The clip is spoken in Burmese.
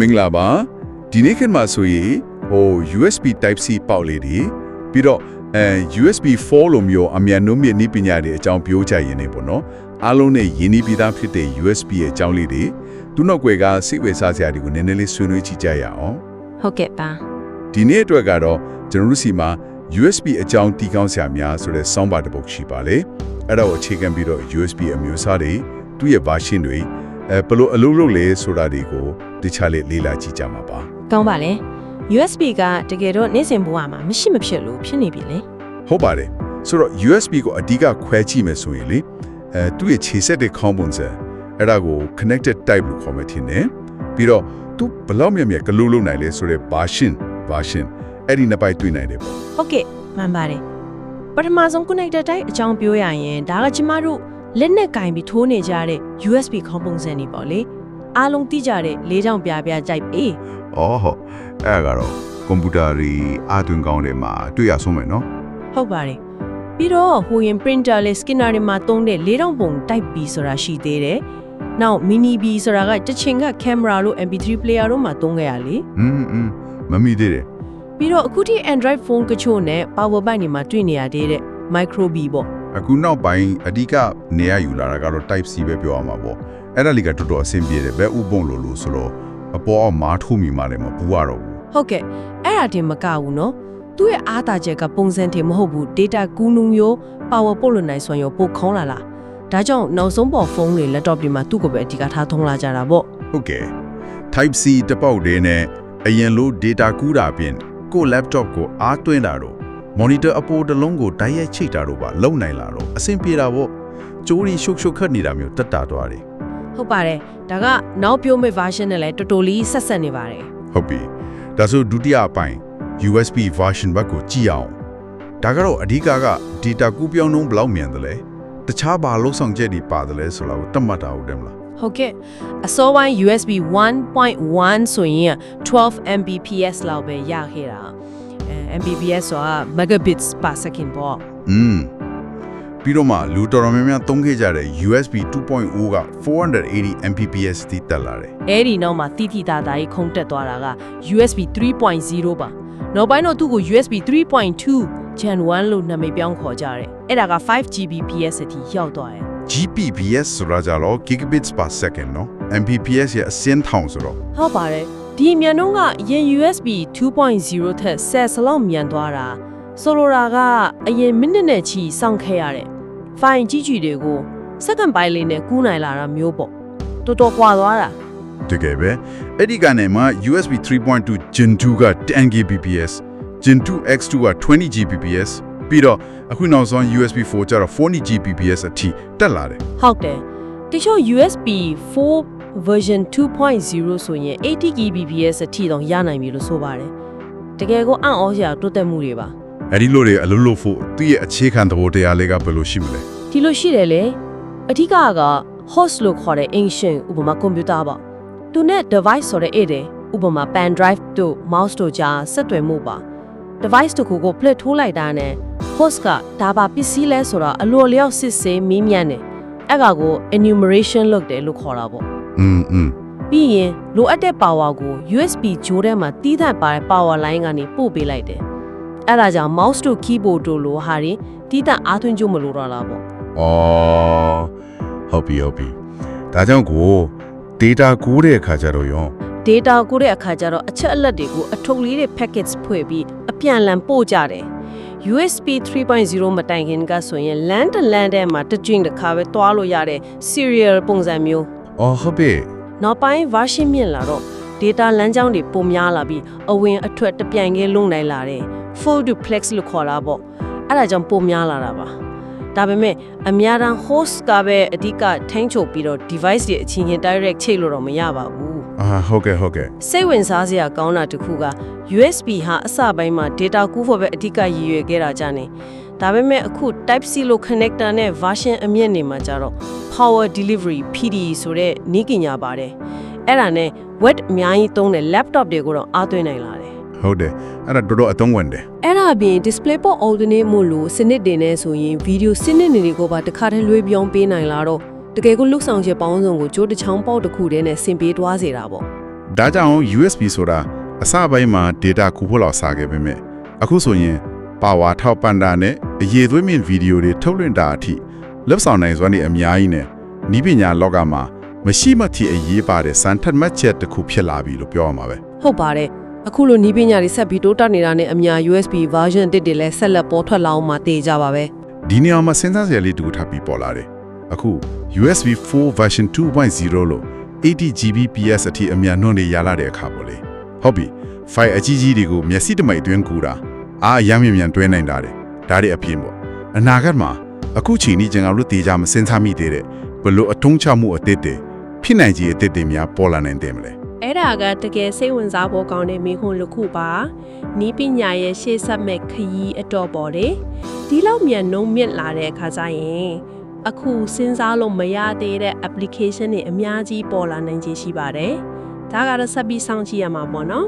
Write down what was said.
မင်္ဂလာပါဒီနေ့ခေတ်မှာဆိုရင်ဟို USB Type C ပေါက်လေးတွေပြီးတော့အဲ USB 4လိုမျိုးအမြန်နှုံးမြင့်နည်းပညာတွေအကြောင်းပြောကြရင်နေပေါ့နော်အားလုံးနဲ့ယဉ်နီးပြီးသားဖြစ်တဲ့ USB ရဲ့အကြောင်းလေးတွေသူနောက်ွယ်ကစိတ်ဝင်စားစရာတွေကိုနည်းနည်းလေးဆွေးနွေးကြည့်ကြရအောင်ဟုတ်ကဲ့ပါဒီနေ့အတွက်ကတော့ကျွန်တော်တို့စီမှာ USB အကြောင်းတီးကောင်းစရာများဆိုတဲ့ soundbar တစ်ပုဒ်ရှိပါလေအဲ့ဒါကိုအခြေခံပြီးတော့ USB အမျိုးအစားတွေသူ့ရဲ့ version တွေ အဲဘယ်လိုအလုပ်လုပ်လဲဆိုတာတွေကိုတခြားလေးလေ့လာကြည့်ကြမှာပါကောင်းပါလေ USB ကတကယ်တော့နေ့စဉ်ဘဝမှာမရှိမဖြစ်လို့ဖြစ်နေပြီလေဟုတ်ပါတယ်ဆိုတော့ USB ကိုအဓိကခွဲကြည့်မယ်ဆိုရင်လေအဲသူ့ရဲ့ခြေဆက်တဲ့ခေါင်းပုံစံအဲ့ဒါကို connected type လို့ခေါ်မှထင်တယ်ပြီးတော့သူဘယ်လောက်မြတ်မြတ်ကလူလုံးနိုင်လဲဆိုတဲ့ version version အဲ့ဒီနှစ်ပိုက်တွေ့နိုင်တယ်ပေါ့ဟုတ်ကဲ့မှန်ပါတယ်ပထမဆုံး connector တိုက်အကြောင်းပြောရရင်ဒါကကျမတို့ လက်နဲ့ကင်ပြီးထိုးနေကြတဲ့ USB ခေါင်းပုံစံတွေပေါ့လေအားလုံးသိကြတဲ့လေးချောင်းပြပြကြိုက်အေး ။အော်ဟုတ်အဲ့ဒါကတော့ကွန်ပျူတာတွေအသွင်ကောင်းတွေမှာတွေ့ရဆုံးမယ်နော် ဟုတ်ပါတယ်ပြီးတော့ဟိုရင် printer လေး scanner တွေမှာသုံးတဲ့လေးတောင်ပုံ type B ဆိုတာရှိသေးတယ်နောက် mini B ဆိုတာကတချင်က camera လို့ MP3 player တို့မှာသုံးခဲ့ရလေ ။อืมอืมမမီသေးတယ် ပြီးတော့အခုထိ Android phone ကချို့နဲ့ power bank တွေမှာတွေ့နေရသေးတဲ့ micro B ပေါ့ ။ အခုနောက်ပိုင်းအဓိကနေရယူလာတာကတော့ type C ပဲပြောရမှာပေါ့။အဲ့ဒါလေးကတော်တော်အဆင်ပြေတယ်ဘယ်ဥပုံလို့လို့ဆိုတော့အပေါ်အောင်မားထိုးမိမှလည်းမပူရတော့ဘူးဟုတ်ကဲ့အဲ့ဒါတင်မကဘူးနော်သူ့ရဲ့အားသာချက်ကပုံစံတင်မဟုတ်ဘူး data ကူးနှုံရော power ပို့လို့နိုင်စွမ်းရောပိုခေါင်းလာလားဒါကြောင့်နောက်ဆုံးပေါ်ဖုန်းတွေ laptop တွေမှာသူ့ကိုပဲအဓိကထားသုံးလာကြတာပေါ့။ဟုတ်ကဲ့ type C တစ်ပေါက်တည်းနဲ့အရင်လို data ကူးတာပြင်ကိုယ့် laptop ကိုအားသွင်းတာတော့ monitor အပေါ်တစ်လုံးကိုတိုက်ရိုက်ချိတ်တာတော့ပါလုံနိုင်လာတော့အဆင်ပြေတာပေါ့။ကြိုးရီရှုပ်ရှုပ်ခတ်နေတာမျိုးတက်တာသွားတယ်ဟုတ်ပါတယ်ဒါကနောက်ပြောမယ့် version နဲ့လည်းတော်တော်လေးဆက်ဆက်နေပါတယ်ဟုတ်ပြီဒါဆိုဒုတိယအပိုင်း USB version ဘက်ကိုကြည့်အောင်ဒါကတော့အဓိကက data ကူးပြောင်းနှုန်းဘယ်လောက်မြန်တယ်လဲတခြားဘာလို့ဆောင်ချက်တွေပါတယ်လဲဆိုတာကိုတတ်မှတ်တာဟုတ်တယ်မလားဟုတ်ကဲ့အစောပိုင်း USB 1.1ဆိုရင်12 Mbps လောက်ပဲရခဲ့တာအဲ Mbps ဆိုတာ megabits per second ပေါ့อืมပြီးတော့မှလူတော်တော်များများသုံးခဲ့ကြတဲ့ USB 2.0က480 Mbps တိတက်လာတယ်။အဲဒီနောက်မှာတိတိတသားကြီးခုန်တက်သွားတာက USB 3.0ပါ။နောက်ပိုင်းတော့သူ့ကို USB 3.2 Gen 1လို့နာမည်ပြောင်းခေါ်ကြတယ်။အဲ့ဒါက 5Gbps အထိရောက်သွားတယ်။ Gbps ဆိုတာကြတော့ gigabits per second နော်။ Mbps ရဲ့အဆင့်ထောင်ဆိုတော့ဟုတ်ပါတယ်။ ဒီအမြန်နှုန်းကအရင် USB 2.0ထက်10ဆလောက်မြန်သွားတာဆိုလိုတာကအရင်မိနစ်နဲ့ချီစောင့်ခဲ့ရတဲ့ဖိုင်ကြီးကြီးတွေကိုစက္ကန့်ပိုင်းလေးနဲ့ကူးနိုင်လာတာမျိုးပေါ့တော်တော်ကွာသွားတာတကယ်ပဲအဲ့ဒီကနေမှ USB 3.2 Gen 2က 10 Gbps Gen 2 X2 က 20 Gbps ပြီးတော့အခုနောက်ဆုံး USB 4ကျတော့ 40 Gbps အထိတက်လာတယ်ဟုတ်တယ်တချို့ USB 4 version 2.0ဆိုရင် 80 Gbps အထိတောင်ရနိုင်ပြီလို့ဆိုပါတယ်တကယ်ကိုအံ့ဩစရာတိုးတက်မှုတွေပါအဲ့ဒီလိုတွေအလုပ်လုပ်ဖို့သူ့ရဲ့အခြေခံသဘောတရားလေးကဘယ်လိုရှိမလဲဒီလိုရှိတယ်လေအဓိကက host လို့ခေါ်တဲ့ ancient ဥပမာကွန်ပျူတာပေါ့သူနဲ့ device ဆိုတဲ့ it တယ်ဥပမာ pen drive တို့ mouse တို့ကြားဆက်သွယ်မှုပါ device တစ်ခုကို plug ထိုးလိုက်တာနဲ့ host ကဒါပါပစ္စည်းလဲဆိုတော့အလိုအလျောက်စစ်ဆေးမေးမြန်းတယ်အဲ့ကကို enumeration လုပ်တယ်လို့ခေါ်တာပေါ့ อืมอืม ပြီးရင်လိုအပ်တဲ့ power ကို USB ဂျိုးထဲမှာတီးသန့်ပါတဲ့ power line ကနေပို့ပေးလိုက်တယ်အဲ့ဒါကြောင့် mouse တို့ keyboard တို့လိုဟာတွေတီးသန့်အားသွင်းကြမလို့တော့လားပေါ့ အော်ဟုတ်ပြီဟုတ်ပြီဒါကြောင့်ကို data ကူးတဲ့အခါကျတော့ရော data ကိုတဲ့အခါကျတော့အချက်အလက်တွေကိုအထုပ်လေးတွေ packets ဖွဲ့ပြီးအပြန်အလှန်ပို့ကြတယ် USB 3.0မတိုင်ခင်ကဆိုရင် LAN တ LAN ထဲမှာတစ်ကြိမ်တစ်ခါပဲတွားလို့ရတဲ့ serial ပုံစံမျိုး အော်ဟုတ်ပြီနောက်ပိုင်း version မြင့်လာတော့ data လမ်းကြောင်းတွေပုံများလာပြီးအဝင်အထွက်တပြိုင်တည်းလုံနိုင်လာတယ် full duplex လို့ခေါ်တာပေါ့အဲ့ဒါကြောင့်ပုံများလာတာပါဒါပေမဲ့အများတန်း host ကပဲအဓိကထိန်းချုပ်ပြီးတော့ device တွေအချင်းချင်း direct ချိတ်လို့တော့မရပါဘူးအာဟုတ်ကဲ့ဟုတ်ကဲ့စိတ်ဝင်စားစရာကောင်းတာတစ်ခုက USB ဟာအစပိုင်းမှာ data ကူးဖို့ပဲအဓိကရည်ရွယ်ခဲ့တာကြနေ ဒါပေမဲ့အခု Type C လို့ connector နဲ့ version အမြင့်နေမှာကြတော့ power delivery PD ဆိုတဲ့နည်းပညာပါတယ်အဲ့ဒါနဲ့ web အများကြီးသုံးတဲ့ laptop တွေကိုတော့အားသွင်းနိုင်လာတယ်ဟုတ်တယ်အဲ့ဒါတော်တော်အသုံးဝင်တယ်အဲ့ဒါအပြင် display port alternate မို့လို့စနစ်တင်နေဆိုရင် video စနစ်တွေတွေကိုပါတစ်ခါတည်းလွှဲပြောင်းပေးနိုင်လာတော့တကယ်ကိုလုဆောင်ချက်ပေါင်းစုံကိုကြိုးတစ်ချောင်းပေါက်တစ်ခုတည်းနဲ့ဆင်ပေးသွားစေတာပေါ့ဟဒါကြောင့် USB ဆိုတာအစပိုင်းမှာ data ကူဖို့လောက်စားခဲ့ပေမဲ့အခုဆိုရင် power ထောက်ပံ့တာနဲ့အရေးသွေးမြင့်ဗီဒီယိုတွေထုတ်လွှင့်တာအထိလက်ဆောင်နိုင်စွမ်းတွေအများကြီးနဲ့ဤပညာလောကမှာမရှိမထီအရေးပါတဲ့စံထက်မှတ်ချက်တစ်ခုဖြစ်လာပြီလို့ပြောရမှာပဲဟုတ်ပါတယ်အခုလိုနီးပညာတွေဆက်ပြီးတိုးတက်နေတာနဲ့အများ USB version တစ်တွေလည်းဆက်လက်ပေါ်ထွက်လာအောင်မှတည်ကြပါပဲဒီနေရာမှာစဉ်းစားစရာလေးတူထပ်ပြီးပေါ်လာတယ်အခု USB 4 version 2.0လို့ 80Gbps အထိအများနှုန်းတွေရလာတဲ့အခါပေါ့လေဟုတ်ပြီဖိုင်အကြီးကြီးတွေကိုမျက်စိတမိတ်တွင်းကူတာ အားအရမ်းမြင်မြန်တွဲနိုင်တာတဲ့ဒါတွေအပြင်ပေါ့အနာဂတ်မှာအခုချိန်นี้ကျွန်တော်တို့တေချာမစဉ်းစားမိသေးတဲ့ဘလို့အထုံးချမှုအသစ်တွေဖြစ်နိုင်ကြီးအသစ်တွေများပေါ်လာနိုင်တယ်မလဲအဲ့ဒါကတကယ်စိတ်ဝင်စားဖို့ကောင်းတဲ့မိခွန်းတစ်ခုပါနီးပညာရဲ့ရှေ့ဆက်မဲ့ခရီးအတော့ပေါ်တယ်ဒီလောက်မြန်နှုံးမြင့်လာတဲ့အခါကျရင်အခုစဉ်းစားလို့မရသေးတဲ့ application တွေအများကြီးပေါ်လာနိုင်ခြေရှိပါတယ်ဒါကတော့ဆက်ပြီးစောင့်ကြည့်ရမှာပေါ့နော်